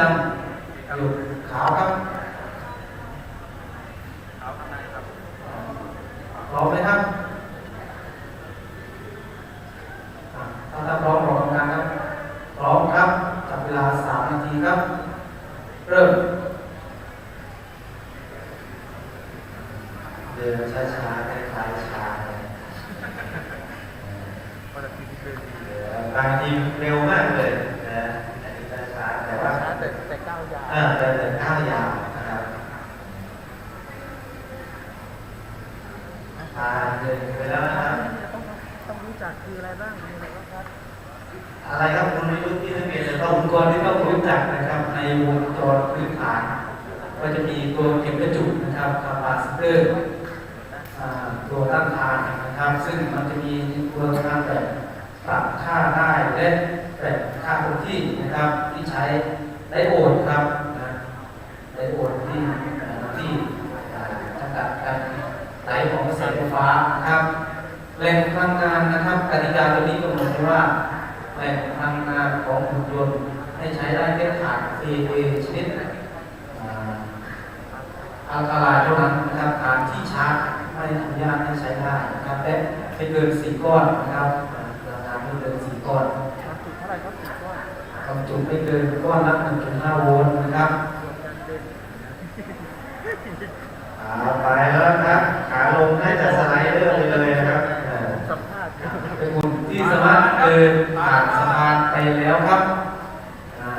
ดำอยู่ขาวครับเอาข้างในครับพร้อมไหมครับอะถ้าถ้าพร้อมบอกกำลังครับพร้อมครับจับเวลาสามนาทีครับ เริ่ม เดินช้าๆคล้ายๆช้าเลยก็จะทีที่เดินดีเดี๋ยวบางทีเร็วมากเลยนะอันนี้ช้าๆ แต่ว่าช้าแต่แต่ก้าวยาวเออเดินเดินข้าวยาวนะครับผ่านเดินไปแล้วนะครับต้องต้องรู้จักคืออะไรบ้างมีอะไรบ้างครับ อะไรครับคุณวิรุธที่นักเรียนจะต้องอุปกรณ์ที่ต้องรู้จักนะครับ ในวงจรพื้นฐาน ก็จะมีตัวเก็บกระจุกนะครับคาปาซิเตอร์อ่าตัวต้านทานนะครับ ซึ่งมันจะมีตัวทางแบบปรับค่าได้และแบบค่าคงที่นะครับที่ใช้ ไดโอดครับนะไดโอดที่ที่จำกัดการไหลของกระแสไฟฟ้านะครับแหล่งพลังงานนะครับกติกาตัวนี้กำหนดไว้ว่าแหล่งพลังงานของหุ่นยนต์ให้ใช้ได้แค่ถ่าน AA ชนิดอ่าอัลคาไลเท่านั้นนะครับถ่านที่ชาร์จไม่อนุญาตให้ใช้ได้นะครับและไม่เกินสี่ก้อนนะครับอ่าราคาไม่เกินสี่ก้อน ความจุไม่เกินก้อนละ1.5โวลต์นะครับรวมกันเป็นขาไปแล้วนะครับ ขาลงน่าจะสไลเดอร์ไปเลยนะครับเป็นหุ่นที่สามารถเดินผ่านสะพานไปแล้วครับ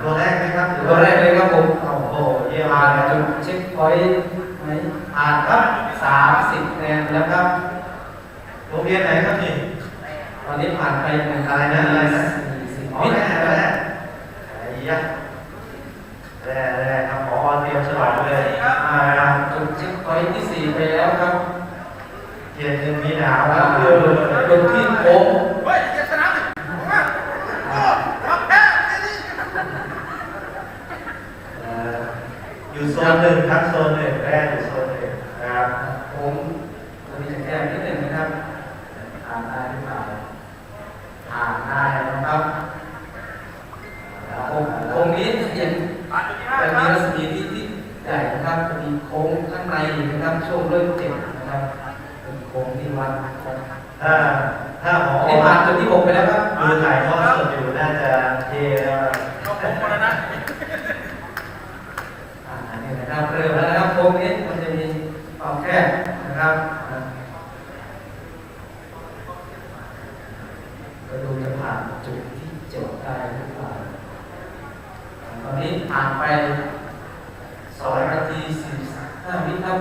ตัวแรกไหมครับตัวแรกเลยครับผมโอ้โหเยี่ยมผ่านเลยจุดเช็คพอยต์ไหมผ่านครับสามสิบคะแนนแล้วครับโรงเรียนไหนครับนี่ตอนนี้ผ่านไปอะไรนะอะไรนะสี่สิบอ๋อ เยี่ยะแร่แร่ครับพอเตรียมฉลองเลยอ่าจุดเช็คพอยต์ที่สี่ไปแล้วครับเกียรติหนึ่งมีหนาวคครัรับบคือจุดที่โค้งเฮ้ยเจ็นะสิมามาแพ้เอ่ออยู่โซนหนึ่งครับโซนหนึ่งแร่อยู่โซนหนึ่งนะครับผมตัวนี้จะแก้นิดหนึ่งนะครับผ่านได้หรือเปล่าผ่านได้นะครับองค์องค์นี้จะเห็น ผ่าน จะมีรัศมีที่ที่ใหญ่นะครับจะมีโค้งข้างในนะครับช่วงเริ่มเจ็บนะครับเป็นโค้งที่วัดนะครับถ้าถ้าหมอผ่านจุดที่หกไปแล้วครับดูถ่ายทอดสดอยู่น่าจะเทแล้วก็ผมหมดแล้วนะอันนี้นะครับเริ่มแล้วนะครับโค้งนี้มันจะมีความแคบนะครับอ่าก็ดูจะผ่านจุดที่เจ็บได้หรือเปล่า อนนี้ผ่านไปสองนาทีสี่ห้าวิครับ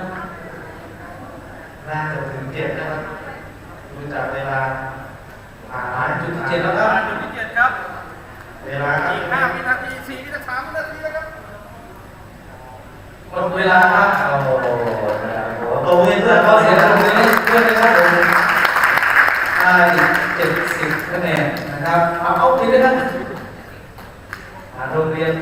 น่าจะถึงเจ็ดนะครับดูจากเวลาผ่านมาจุดที่เจ็ดแล้วครับจุดที่เจ็ดครับ เวลาอีกห้าวินาทีสี่วินาทีสามวินาทีแล้วครับหมดเวลาครับโอ้โหตรงนี้เพื่อนเขาเสียตรงนี้เพื่อนนะครับผมได้เจ็ดสิบคะแนนนะครับเอาเอาไปเลยครับ I hope we have